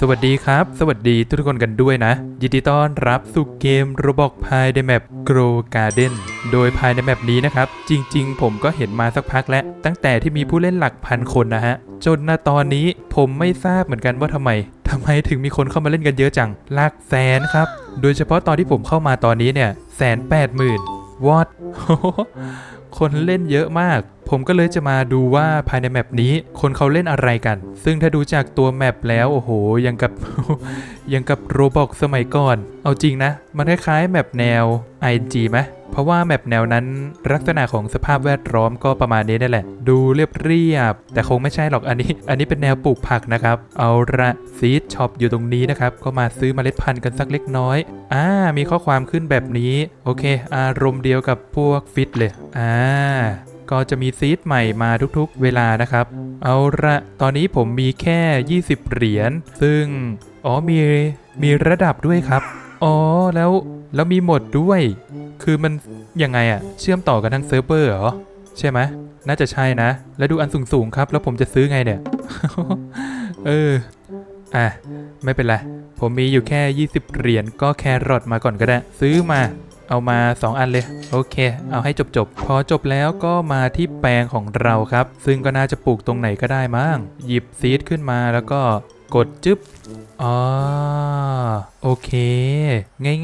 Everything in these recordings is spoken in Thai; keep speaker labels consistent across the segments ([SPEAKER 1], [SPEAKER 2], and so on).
[SPEAKER 1] สวัสดีครับ สวัสดีทุกคนกันด้วยนะ ยินดีต้อนรับสู่เกม Roblox ภายในแมป Grow Garden โดยภายในแมปนี้นะครับ จริงๆ ผมก็เห็นมาสักพักแล้ว ตั้งแต่ที่มีผู้เล่นหลักพันคนนะฮะ จนณตอนนี้ผมไม่ทราบเหมือนกันว่าทำไมทำไมถึงมีคนเข้ามาเล่นกันเยอะจังหลักแสนครับ โดยเฉพาะตอนที่ผมเข้ามาตอนนี้เนี่ยแสนแปดหมื่นวอตคนเล่นเยอะมาก ผมก็เลยจะมาดูว่าภายในแมปนี้คนเขาเล่นอะไรกัน ซึ่งถ้าดูจากตัวแมปแล้วโอ้โหยังกับยังกับโรบอกสมัยก่อน เอาจริงนะ มันคล้ายๆแมปแนว IG ไหมเพราะว่าแมปแนวนั้นลักษณะของสภาพแวดล้อมก็ประมาณนี้นั่นแหละ ดูเรียบเรียบ แต่คงไม่ใช่หรอกอันนี้ อันนี้เป็นแนวปลูกผักนะครับ เอาละซีดช็อปอยู่ตรงนี้นะครับ ก็มาซื้อเมล็ดพันธุ์กันสักเล็กน้อยอ่ามีข้อความขึ้นแบบนี้ โอเค อารมณ์เดียวกับพวกฟิตเลยอ่า ก็จะมีซีดใหม่มาทุกๆ เวลานะครับ เอาละตอนนี้ผมมีแค่ 20 เหรียญ ซึ่ง อ๋อมีมีระดับด้วยครับ อ๋อแล้วแล้วมีหมดด้วย คือมันยังไงอะเชื่อมต่อกันทั้งเซิร์ฟเวอร์เหรอ ใช่ไหมน่าจะใช่นะ แล้วดูอันสูงๆครับ แล้วผมจะซื้อไงเนี่ย เออ อะ ไม่เป็นไร ผมมีอยู่แค่ 20 เหรียญก็แครอทมาก่อนก็ได้ ซื้อมา เอามา 2 อันเลย โอเค เอาให้จบๆพอจบแล้วก็มาที่แปลงของเราครับ ซึ่งก็น่าจะปลูกตรงไหนก็ได้มั้งหยิบซีดขึ้นมาแล้วก็กดจึ๊บอ๋อโอเค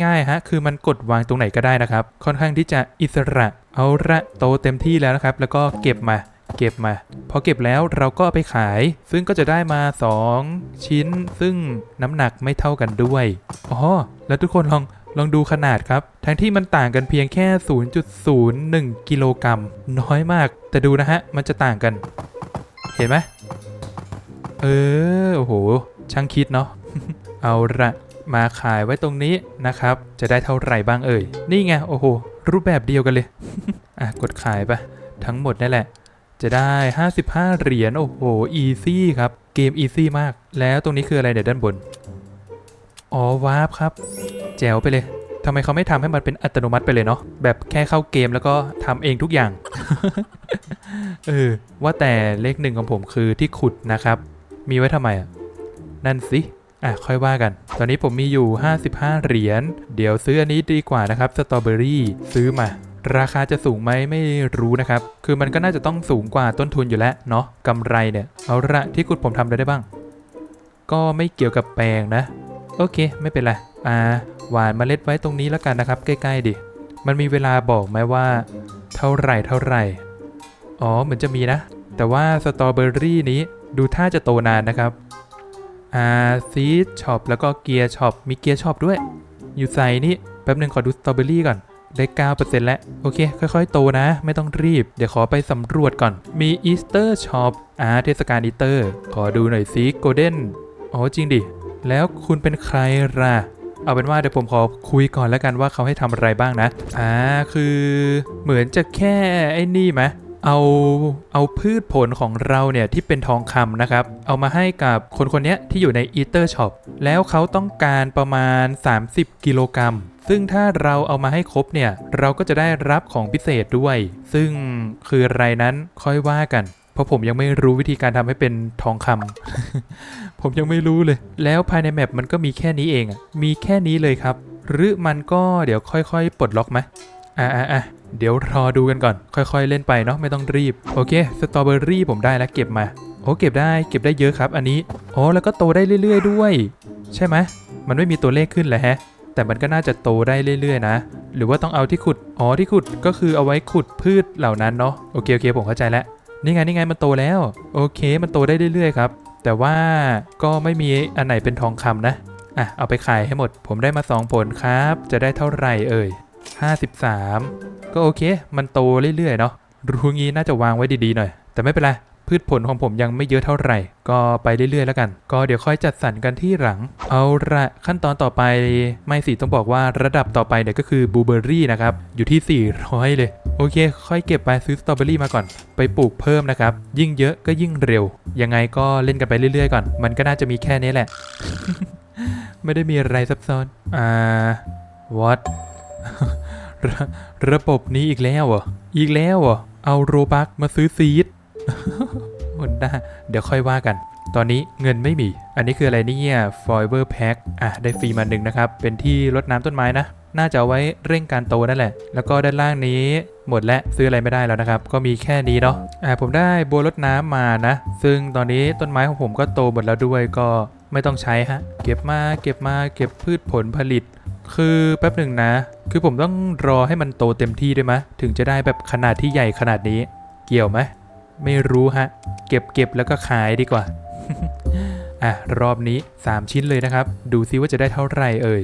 [SPEAKER 1] ง่ายๆฮะ คือมันกดวางตรงไหนก็ได้นะครับ ค่อนข้างที่จะอิสระ เอาละโตเต็มที่แล้วนะครับ แล้วก็เก็บมา เก็บมา พอเก็บแล้วเราก็เอาไปขาย ซึ่งก็จะได้มา 2 ชิ้น ซึ่งน้ำหนักไม่เท่ากันด้วยอ๋อแล้วทุกคนลอง ลองดูขนาดครับ ทั้งที่มันต่างกันเพียงแค่ 0.01 กิโลกรัม น้อยมาก แต่ดูนะฮะ มันจะต่างกัน เห็นไหมเออ โอ้โห ช่างคิดเนาะ เอาละมาขายไว้ตรงนี้นะครับ จะได้เท่าไหร่บ้างเอ่ย นี่ไง โอ้โห รูปแบบเดียวกันเลย อะ กดขายไปทั้งหมดนั่นแหละ จะได้ 55 เหรียญ โอ้โห อีซี่ครับ เกมอีซี่มาก แล้วตรงนี้คืออะไรเนี่ยด้านบน อ๋อวาร์ปครับ แจ๋วไปเลยทำไมเขาไม่ทำให้มันเป็นอัตโนมัติไปเลยเนาะแบบแค่เข้าเกมแล้วก็ทำเองทุกอย่าง เออ ว่าแต่เลขหนึ่งของผมคือที่ขุดนะครับ มีไว้ทำไมอะ นั่นสิ อะ ค่อยว่ากัน ตอนนี้ผมมีอยู่ 55 เหรียญ เดี๋ยวซื้ออันนี้ดีกว่านะครับ สตรอเบอรี่ซื้อมา ราคาจะสูงไหมไม่รู้นะครับ คือมันก็น่าจะต้องสูงกว่าต้นทุนอยู่แล้วเนาะกำไรเนี่ย เอาละที่ขุดผมทำได้ได้บ้าง ก็ไม่เกี่ยวกับแปลงนะ โอเค ไม่เป็นไร อ่า หวานเมล็ดไว้ตรงนี้แล้วกันนะครับ ใกล้ๆดิ มันมีเวลาบอกไหมว่า เท่าไหร่เท่าไหร่ อ๋อ เหมือนจะมีนะ แต่ว่าสตรอเบอรี่นี้ดูท่าจะโตนานนะครับ อ่า ซีดช็อปแล้วก็เกียร์ช็อป มีเกียร์ช็อปด้วย อยู่ใส่นี่แป๊บหนึ่งขอดูสตรอเบอรี่ก่อนได้9%แล้ว โอเค ค่อยๆ โตนะ ไม่ต้องรีบ เดี๋ยวขอไปสำรวจก่อน มีอีสเตอร์ช็อปอ่าเทศกาลอีสเตอร์ ขอดูหน่อยซิโกลเด้นอ๋อจริงดิ แล้วคุณเป็นใครล่ะ เอาเป็นว่าเดี๋ยวผมขอคุยก่อนแล้วกันว่าเขาให้ทำอะไรบ้างนะ อ่า คือเหมือนจะแค่ไอ้นี่ไหมเอาเอาพืชผลของเราเนี่ยที่เป็นทองคำนะครับ เอามาให้กับคนคนนี้ที่อยู่ในอีเตอร์ช็อปแล้วเขาต้องการประมาณ 30 กิโลกรัม ซึ่งถ้าเราเอามาให้ครบเนี่ย เราก็จะได้รับของพิเศษด้วย ซึ่งคืออะไรนั้นค่อยว่ากัน เพราะผมยังไม่รู้วิธีการทำให้เป็นทองคำผมยังไม่รู้เลย แล้วภายในแมปมันก็มีแค่นี้เองอะมีแค่นี้เลยครับ หรือมันก็เดี๋ยวค่อยๆ ปลดล็อกไหมอะอะอะเดี๋ยวรอดูกันก่อน ค่อยๆ เล่นไปเนาะไม่ต้องรีบ โอเคสตรอเบอรี่ผมได้แล้วเก็บมาโอ้เก็บได้เก็บได้เยอะครับ อันนี้โอ้แล้วก็โตได้เรื่อย ๆ ด้วย ใช่ไหมมันไม่มีตัวเลขขึ้นแหละแฮะ แต่มันก็น่าจะโตได้เรื่อย ๆ นะ หรือว่าต้องเอาที่ขุดอ๋อที่ขุดก็คือเอาไว้ขุดพืชเหล่านั้นเนาะโอเคโอเคผมเข้าใจแล้ว นี่ไงนี่ไงมันโตแล้ว โอเคมันโตได้เรื่อยๆครับ แต่ว่าก็ไม่มีอันไหนเป็นทองคำนะอะเอาไปขายให้หมด ผมได้มา 2 ผลครับ จะได้เท่าไหร่เอ่ย53 ก็โอเค มันโตเรื่อยๆเนาะรู้งี้น่าจะวางไว้ดีๆหน่อย แต่ไม่เป็นไรพืชผลของผมยังไม่เยอะเท่าไหร่ ก็ไปเรื่อยๆแล้วกัน ก็เดี๋ยวค่อยจัดสรรกันที่หลัง เอาละขั้นตอนต่อไปไม่สิต้องบอกว่าระดับต่อไปเนี่ยก็คือบูเบอรี่นะครับ อยู่ที่ 400 เลย โอเค ค่อยเก็บไปซื้อสตรอเบอรี่มาก่อน ไปปลูกเพิ่มนะครับ ยิ่งเยอะก็ยิ่งเร็ว ยังไงก็เล่นกันไปเรื่อย ๆ ก่อน มันก็น่าจะมีแค่นี้แหละ ไม่ได้มีอะไรซับซ้อน อ่า what ระระบบนี้อีกแล้วเหรอ อีกแล้วเหรอ เอาโรบักมาซื้อซีดหมดได้เดี๋ยวค่อยว่ากัน ตอนนี้เงินไม่มี อันนี้คืออะไรเนี่ยฟอยเวอร์แพ็คอะ ได้ฟรีมาหนึ่งนะครับ เป็นที่รดน้ำต้นไม้นะ น่าจะเอาไว้เร่งการโตนั่นแหละ แล้วก็ด้านล่างนี้หมดและซื้ออะไรไม่ได้แล้วนะครับ ก็มีแค่นี้เนาะอ่าผมได้บัวรดน้ำมานะ ซึ่งตอนนี้ต้นไม้ของผมก็โตหมดแล้วด้วยก็ไม่ต้องใช้ฮะ เก็บมาเก็บมาเก็บพืชผลผลิต คือแป๊บหนึ่งนะ คือผมต้องรอให้มันโตเต็มที่ด้วยมะ ถึงจะได้แบบขนาดที่ใหญ่ขนาดนี้ เกี่ยวไหมไม่รู้ฮะ เก็บเก็บแล้วก็ขายดีกว่าอะรอบนี้ 3 ชิ้นเลยนะครับ ดูซิว่าจะได้เท่าไหร่เอ่ย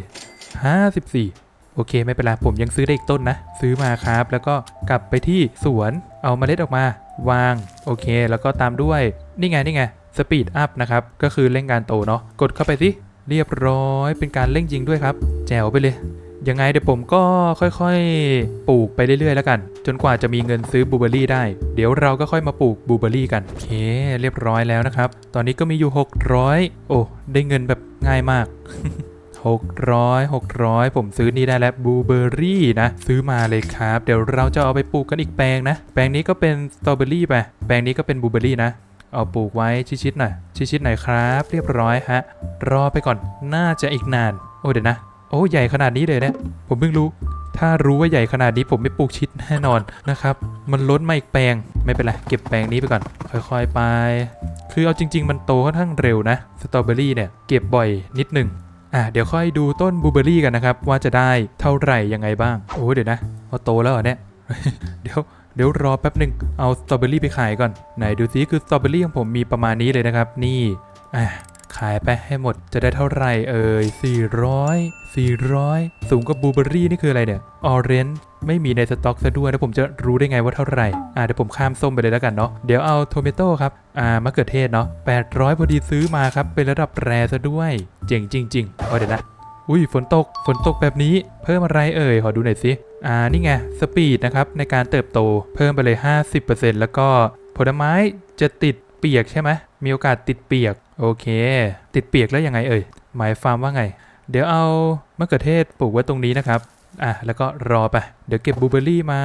[SPEAKER 1] 54 อเคไม่เป็นไรผมยังซื้อได้อีกต้นนะ ซื้อมาครับ แล้วก็กลับไปที่สวนเอาเมล็ดออกมาวาง โอเค แล้วก็ตามด้วย นี่ไงนี่ไงสปีดอัพนะครับ ก็คือเร่งการโตเนาะกดเข้าไปสิเรียบร้อยเป็นการเร่งจริงด้วยครับ แจ๋วไปเลย ยังไงเดี๋ยวผมก็ค่อยๆ ปลูกไปเรื่อยๆ แล้วกัน จนกว่าจะมีเงินซื้อบูเบอรี่ได้ เดี๋ยวเราก็ค่อยมาปลูกบูเบอร์รี่กันโอเค เรียบร้อยแล้วนะครับ ตอนนี้ก็มีอยู่ 600 โอ้ ได้เงินแบบง่ายมาก 600 600 ผมซื้อนี่ได้แล้วบลูเบอร์รี่นะ ซื้อมาเลยครับ เดี๋ยวเราจะเอาไปปลูกกันอีกแปลงนะ แปลงนี้ก็เป็นสตรอเบอรี่ไป แปลงนี้ก็เป็นบลูเบอร์รี่นะเอาปลูกไว้ชิดๆหน่อยชิดๆหน่อยครับ เรียบร้อยฮะ รอไปก่อนน่าจะอีกนาน โอ้เดี๋ยวนะ โอ้ใหญ่ขนาดนี้เลยเนี่ยผมเพิ่งรู้ ถ้ารู้ว่าใหญ่ขนาดนี้ผมไม่ปลูกชิดแน่นอนนะครับ มันล้นมาอีกแปลงไม่เป็นไรเก็บแปลงนี้ไปก่อน ค่อยๆไป คือเอาจริง ๆ มันโตค่อนข้างเร็วนะสตรอเบอรี่เนี่ยเก็บบ่อยนิดหนึ่ง อะเดี๋ยวค่อยดูต้นบลูเบอรี่กันนะครับ ว่าจะได้เท่าไหร่ยังไงบ้าง โอ้เดี๋ยวนะพอโตแล้วเหรอเนี่ยเดี๋ยวเดี๋ยวรอแป๊บหนึ่งเอาสตรอเบอรี่ไปขายก่อนไหนดูซิคือสตรอเบอรี่ของผมมีประมาณนี้เลยนะครับ นี่อะ ขายไปให้หมดจะได้เท่าไหร่เอ่ย400 400 สูงกว่าบลูเบอรี่นี่คืออะไรเนี่ยออเรนจ์ไม่มีในสต็อกซะด้วยแล้วผมจะรู้ได้ไงว่าเท่าไหร่อ่าเดี๋ยวผมข้ามส้มไปเลยแล้วกันเนาะเดี๋ยวเอาโทเมโต้ครับอ่ามะเขือเทศเนาะ800พอดีซื้อมาครับเป็นระดับแรซะด้วย เจ๋งจริงๆเอาเดี๋ยวนะอุ้ยฝนตกฝนตกแบบนี้เพิ่มอะไรเอ่ยขอดูหน่อยสิอ่านี่ไงสปีดนะครับในการเติบโตเพิ่มไปเลย 50%แล้วก็ผลไม้จะติดเปียกใช่ไหม มีโอกาสติดเปียก โอเค ติดเปียกแล้วยังไงเอ่ย หมายความว่าไง เดี๋ยวเอามะเขือเทศปลูกไว้ตรงนี้นะครับ อะ แล้วก็รอไป เดี๋ยวเก็บบลูเบอร์รี่มา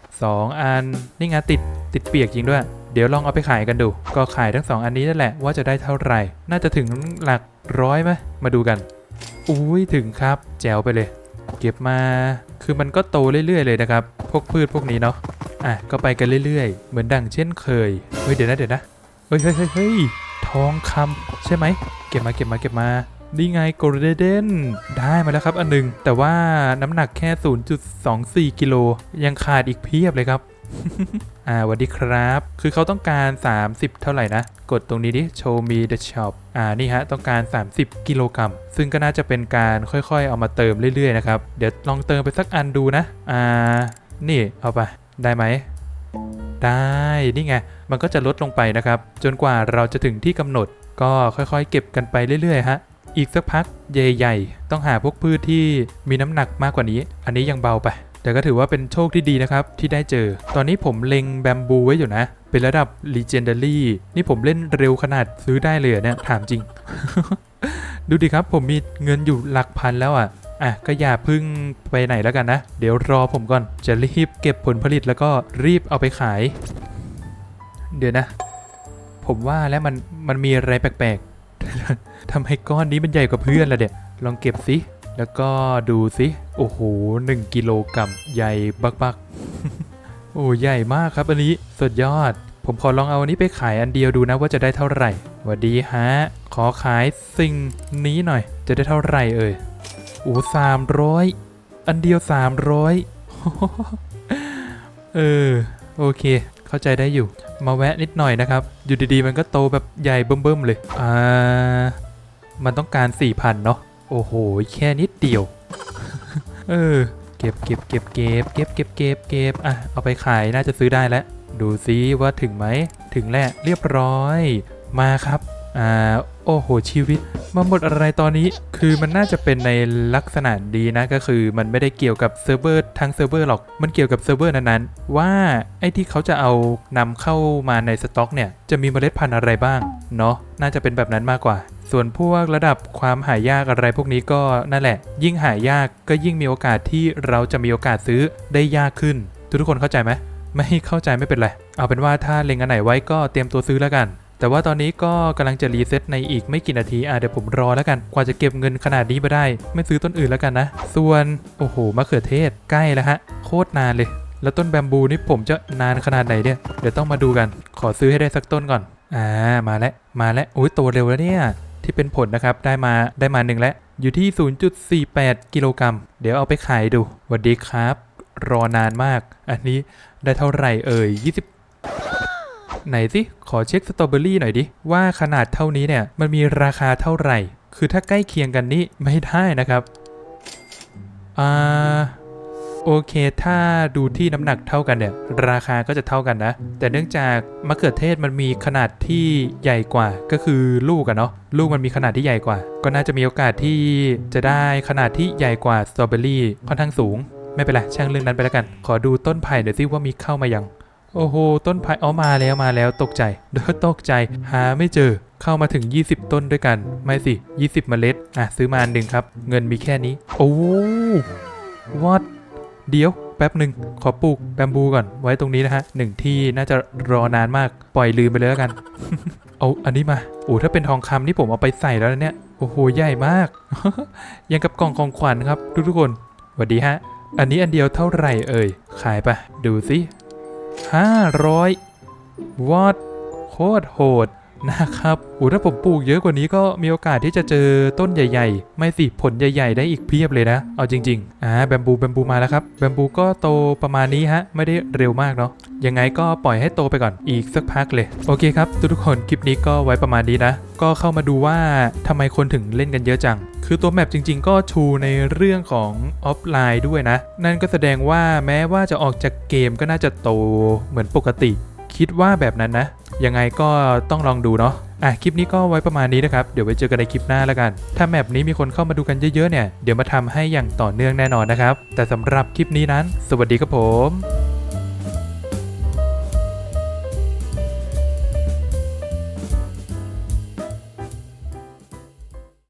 [SPEAKER 1] 2 อัน นี่ไงติด ติดเปียกจริงด้วย เดี๋ยวลองเอาไปขายกันดู ก็ขายทั้ง 2 อันนี้นั่นแหละว่าจะได้เท่าไหร่ น่าจะถึงหลักร้อยไหมมาดูกัน อุ้ยถึงครับ แจวไปเลย เก็บมา คือมันก็โตเรื่อยๆเลยนะครับ พวกพืชพวกนี้เนาะ อะ ก็ไปกันเรื่อยๆ เหมือนดังเช่นเคย เฮ้ยเดี๋ยวนะเดี๋ยวนะ เฮ้ยเฮ้ยเฮ้ยทองคำใช่ไหม เก็บมาเก็บมาเก็บมา นี่ไงโกลเด้นได้มาแล้วครับอันหนึ่ง แต่ว่าน้ำหนักแค่ 0.24 กิโล ยังขาดอีกเพียบเลยครับอ่าสวัสดีครับ คือเขาต้องการ 30 เท่าไหร่นะ กดตรงนี้ดิ show me the shop อ่า นี่ฮะ ต้องการ 30 กิโลกรัม ซึ่งก็น่าจะเป็นการค่อยๆ เอามาเติมเรื่อยๆ นะครับ เดี๋ยวลองเติมไปสักอันดูนะ อ่า นี่ เอาไป ได้ไหม ได้นี่ไงมันก็จะลดลงไปนะครับ จนกว่าเราจะถึงที่กำหนด ก็ค่อยๆ เก็บกันไปเรื่อยๆฮะอีกสักพักใหญ่ๆ ต้องหาพวกพืชที่มีน้ำหนักมากกว่านี้ อันนี้ยังเบาไป แต่ก็ถือว่าเป็นโชคที่ดีนะครับ ที่ได้เจอ ตอนนี้ผมเล็งแบมบูไว้อยู่นะ เป็นระดับ Legendary นี่ผมเล่นเร็วขนาดซื้อได้เลยเหรอเนี่ยถามจริง ดูดิครับผมมีเงินอยู่หลักพันแล้วอะ อะก็อย่าพึ่งไปไหนแล้วกันนะ เดี๋ยวรอผมก่อน จะรีบเก็บผลผลิตแล้วก็รีบเอาไปขาย เดี๋ยวนะ ผมว่าแล้วมันมันมีอะไรแปลกๆทำไมก้อนนี้มันใหญ่กว่าเพื่อนละเด็ลองเก็บสิ แล้วก็ดูสิ โอ้โหหนึ่งกิโลกรัมใหญ่บักๆ โอ้ใหญ่มากครับอันนี้สุดยอด ผมขอลองเอาอันนี้ไปขายอันเดียวดูนะว่าจะได้เท่าไหร่หวัสดีฮะ ขอขายสิ่งนี้หน่อย จะได้เท่าไหร่เอ่ย โอ้สามร้อยอันเดียวสามร้อยเออ โอเค เข้าใจได้อยู่ มาแวะนิดหน่อยนะครับ อยู่ดีๆ มันก็โตแบบใหญ่เบิ่มๆเลย อ่า มันต้องการ4,000เนาะ โอ้โห แค่นิดเดียว เออ เก็บเก็บเก็บเก็บเก็บเก็บเก็บเก็บอะ เอาไปขายน่าจะซื้อได้แล้ว ดูซิว่าถึงไหม ถึงแล้วเรียบร้อย มาครับ อ่า อ้โหชีวิตมาหมดอะไรตอนนี้ คือมันน่าจะเป็นในลักษณะดีนะก็คือมันไม่ได้เกี่ยวกับเซิร์ฟเวอร์ทั้งเซิร์ฟเวอร์หรอก มันเกี่ยวกับเซิร์ฟเวอร์นั้นๆ ว่าไอ้ที่เขาจะเอานำเข้ามาในสต็อกเนี่ยจะมีเมล็ดพันธุ์อะไรบ้างเนาะน่าจะเป็นแบบนั้นมากกว่า ส่วนพวกระดับความหายากอะไรพวกนี้ก็นั่นแหละ ยิ่งหายากก็ยิ่งมีโอกาสที่เราจะมีโอกาสซื้อได้ยากขึ้น ทุกคนเข้าใจไหมไม่เข้าใจไม่เป็นไร เอาเป็นว่าถ้าเล็งอันไหนไว้ก็เตรียมตัวซื้อแล้วกัน แต่ว่าตอนนี้ก็กำลังจะรีเซ็ตในอีกไม่กี่นาทีอะเดี๋ยวผมรอแล้วกัน กว่าจะเก็บเงินขนาดนี้มาได้ ไม่ซื้อต้นอื่นแล้วกันนะ ส่วน โอ้โหมะเขือเทศใกล้แล้วฮะ โคตรนานเลย แล้วต้นแบมบูนี่ผมจะนานขนาดไหนเนี่ย เดี๋ยวต้องมาดูกัน ขอซื้อให้ได้สักต้นก่อน อ่า มาแล้ว มาแล้วโอ้ยโตเร็วแล้วเนี่ย ที่เป็นผลนะครับ ได้มา ได้มาหนึ่งแล้ว อยู่ที่ 0.48 กิโลกรัม เดี๋ยวเอาไปขายดูสวัสดีครับ รอนานมาก อันนี้ได้เท่าไหร่เอ่ย20 ไหนสิขอเช็คสตรอเบอรี่หน่อยดิ ว่าขนาดเท่านี้เนี่ยมันมีราคาเท่าไหร่ คือถ้าใกล้เคียงกันนี่ไม่ได้นะครับอ่าโอเค ถ้าดูที่น้ำหนักเท่ากันเนี่ย ราคาก็จะเท่ากันนะ แต่เนื่องจากมะเขือเทศมันมีขนาดที่ใหญ่กว่า ก็คือลูกอะเนาะ ลูกมันมีขนาดที่ใหญ่กว่า ก็น่าจะมีโอกาสที่จะได้ขนาดที่ใหญ่กว่าสตรอเบอรี่ค่อนข้างสูง ไม่เป็นไร ช่างเรื่องนั้นไปแล้วกัน ขอดูต้นไผ่หน่อยสิว่ามีเข้ามายัง โอ้โห ต้นไผ่อ๋อมาแล้วมาแล้วตกใจเด้อตกใจ หาไม่เจอเข้ามาถึง 20 ต้นด้วยกัน ไม่สิ 20 เมล็ด อะ ซื้อมาอันหนึ่งครับ เงินมีแค่นี้ โอ้วอดเดี๋ยว แป๊บหนึ่งขอปลูกแบมบูก่อน ไว้ตรงนี้นะฮะหนึ่งที่น่าจะรอนานมาก ปล่อยลืมไปเลยแล้วกัน เอาอันนี้มา โอ้ถ้าเป็นทองคำนี่ผมเอาไปใส่แล้วเนี่ย โอ้โห ใหญ่มาก ยังกับกล่องของขวัญครับ ทุกๆคนสวัสดีฮะ อันนี้อันเดียวเท่าไหร่เอ่ย ขายปะดูสิ 500 วอดโคตรโหด นะครับโอ้ถ้าผมปลูกเยอะกว่านี้ก็มีโอกาสที่จะเจอต้นใหญ่ ๆ ไม่สิผลใหญ่ ๆ ได้อีกเพียบเลยนะ เอาจริงๆ อ่าแบมบูแบมบูมาแล้วครับ แบมบูก็โตประมาณนี้ฮะ ไม่ได้เร็วมากเนาะ ยังไงก็ปล่อยให้โตไปก่อนอีกสักพักเลย โอเคครับ ทุกๆคนคลิปนี้ก็ไว้ประมาณนี้นะ ก็เข้ามาดูว่าทำไมคนถึงเล่นกันเยอะจัง คือตัวแมปจริง ๆ ก็ชูในเรื่องของออฟไลน์ด้วยนะ นั่นก็แสดงว่าแม้ว่าจะออกจากเกมก็น่าจะโตเหมือนปกติ คิดว่าแบบนั้นนะ ยังไงก็ต้องลองดูเนาะอะคลิปนี้ก็ไว้ประมาณนี้นะครับ เดี๋ยวไว้เจอกันในคลิปหน้าแล้วกัน ถ้าแมปนี้มีคนเข้ามาดูกันเยอะๆเนี่ย เดี๋ยวมาทำให้อย่างต่อเนื่องแน่นอนนะครับ แต่สำหรับคลิปนี้นั้น สวัสดีครับผม